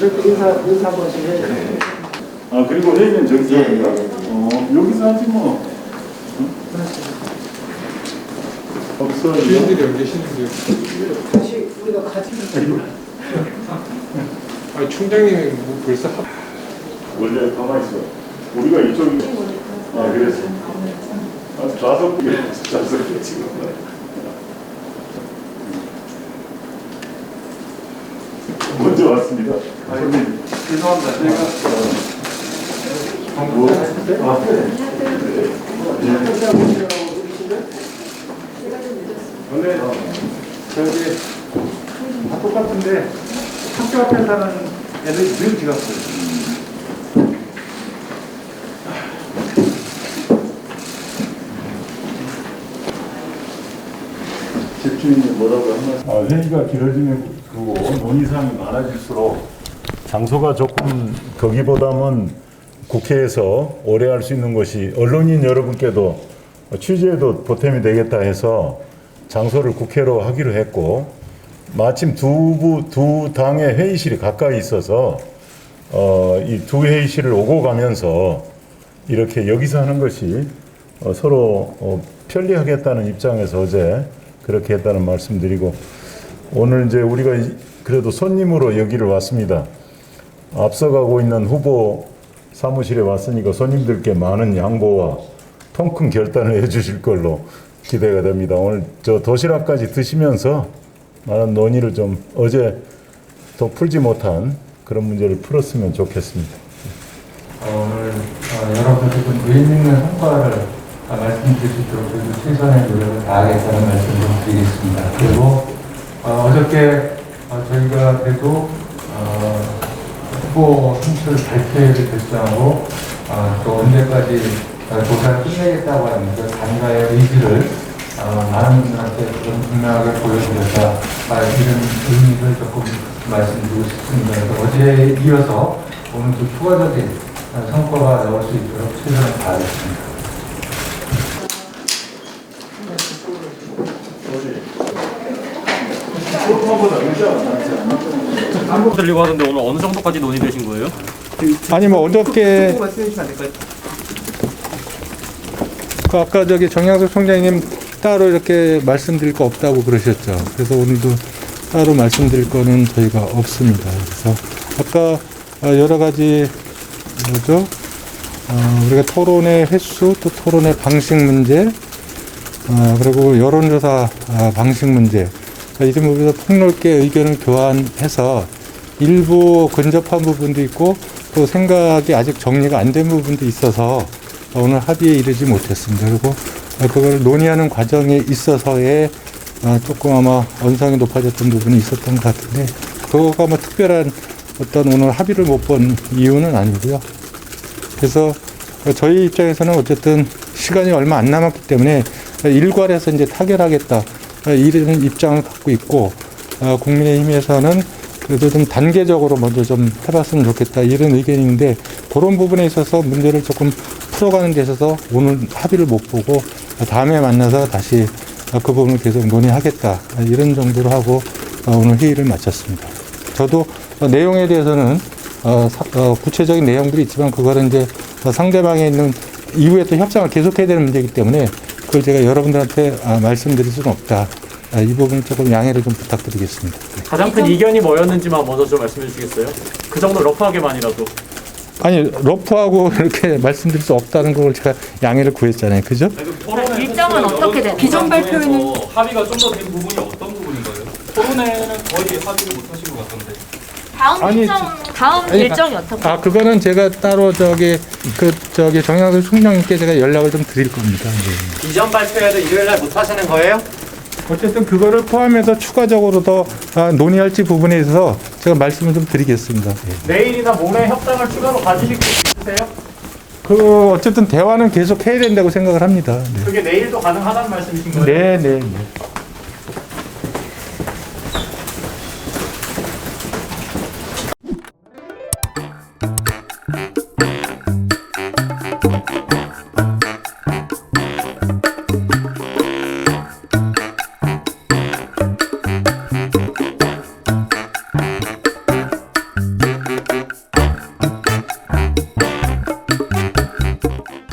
이렇게 인사, 인사 한번 하시면 아 그리고 회의는 저기서 예, 합니까? 예, 예. 어 여기서 하지 뭐. 없어 주인들이 여기 계시는데요. 같이, 우리가 같이. 아 총장님이 뭐 벌써 합... 원래 가만히 있어. 우리가 이쪽이 아 그래서. 아, 좌석이 좌석이 지금. 먼저 왔습니다 죄송합니다. 제가 뭐? 아, 원래 저기 다 똑같은데 학교 앞에 사는 애들이 늘 지갔어요. 집주인이 뭐라고 한 말씀? 아, 회의가 길어지면 그고 논의사항이 많아질수록 장소가 조금 거기보다는 국회에서 오래 할 수 있는 것이 언론인 여러분께도 취재에도 보탬이 되겠다 해서 장소를 국회로 하기로 했고 마침 두, 부, 두 당의 회의실이 가까이 있어서 어, 이 두 회의실을 오고 가면서 이렇게 여기서 하는 것이 어, 서로 어, 편리하겠다는 입장에서 어제 그렇게 했다는 말씀드리고 오늘 이제 우리가 이- 그래도 손님으로 여기를 왔습니다. 앞서가고 있는 후보 사무실에 왔으니까 손님들께 많은 양보와 통큰 결단을 해주실 걸로 기대가 됩니다. 오늘 저 도시락까지 드시면서 많은 논의를 좀 어제 더 풀지 못한 그런 문제를 풀었으면 좋겠습니다. 어, 오늘 어, 여러분들 좀 의미 있는 성과를 어, 말씀드릴 수 있도록 최선의 노력을 다하겠다는 말씀 좀 드리겠습니다. 그리고 어, 어저께 어, 저희가 그래도 어, 후보 순서를 발표를 결정하고 어, 또 언제까지 어, 조사를 끝내겠다고 하는 그 단가의 의지를 어, 많은 분들한테 좀 분명하게 보여드렸다 아, 이런 의미를 조금 말씀드리고 싶습니다. 그래서 어제에 이어서 오늘 또 추가적인 어, 성과가 나올 수 있도록 최선을 다하겠습니다. 들리고 하던데 오늘 어느 정도까지 논의되신 거예요? 아니 뭐 어저께? 그 아까 저기 정양석 총장님 따로 이렇게 말씀드릴 거 없다고 그러셨죠. 그래서 오늘도 따로 말씀드릴 거는 저희가 없습니다. 그래서 아까 어, 여러 가지 뭐죠? 어, 우리가 토론의 횟수 또 토론의 방식 문제 어, 그리고 여론조사 아, 방식 문제 자, 이런 부분에서 폭넓게 의견을 교환해서 일부 근접한 부분도 있고 또 생각이 아직 정리가 안 된 부분도 있어서 오늘 합의에 이르지 못했습니다. 그리고 그걸 논의하는 과정에 있어서의 아, 조금 아마 언성이 높아졌던 부분이 있었던 것 같은데 그거가 뭐 특별한 어떤 오늘 합의를 못 본 이유는 아니고요. 그래서 저희 입장에서는 어쨌든 시간이 얼마 안 남았기 때문에 일괄해서 이제 타결하겠다 이런 입장을 갖고 있고 어, 국민의힘에서는 그래도 좀 단계적으로 먼저 좀 해봤으면 좋겠다 이런 의견인데 그런 부분에 있어서 문제를 조금 풀어가는 데 있어서 오늘 합의를 못 보고 다음에 만나서 다시 그 부분을 계속 논의하겠다 이런 정도로 하고 어, 오늘 회의를 마쳤습니다. 저도 어, 내용에 대해서는 어, 사- 어, 구체적인 내용들이 있지만 그거는 이제 어, 상대방에 있는 이후에 또 협상을 계속해야 되는 문제이기 때문에 그걸 제가 여러분들한테 아, 말씀드릴 수는 없다. 아, 이 부분 조금 양해를 좀 부탁드리겠습니다. 가장 큰 이견이 뭐였는지만 먼저 좀 말씀해 주시겠어요? 그 정도 러프하게만이라도 아니 러프하고 이렇게 말씀드릴 수 없다는 걸 제가 양해를 구했잖아요. 그죠? 일정은 어떻게 돼요? 비전 발표에는 합의가 좀 더 된 부분이 어떤 부분인 거예요? 토론회는 거의 합의를 못 하신 것 같던데. 다음 아니, 일정 다음 아니, 일정이 어떻게? 아 그거는 제가 따로 저기 그 저기 정양수 총장님께 제가 연락을 좀 드릴 겁니다. 네. 이전 발표회도 일요일 날 못 하시는 거예요? 어쨌든 그거를 포함해서 추가적으로 더 아, 논의할지 부분에 있어서 제가 말씀을 좀 드리겠습니다. 네. 내일이나 모레 협상을 추가로 가지실 수 있으세요? 그 어쨌든 대화는 계속 해야 된다고 생각을 합니다. 네. 그게 내일도 가능하다는 말씀이신 거예요? 네, 네, 네.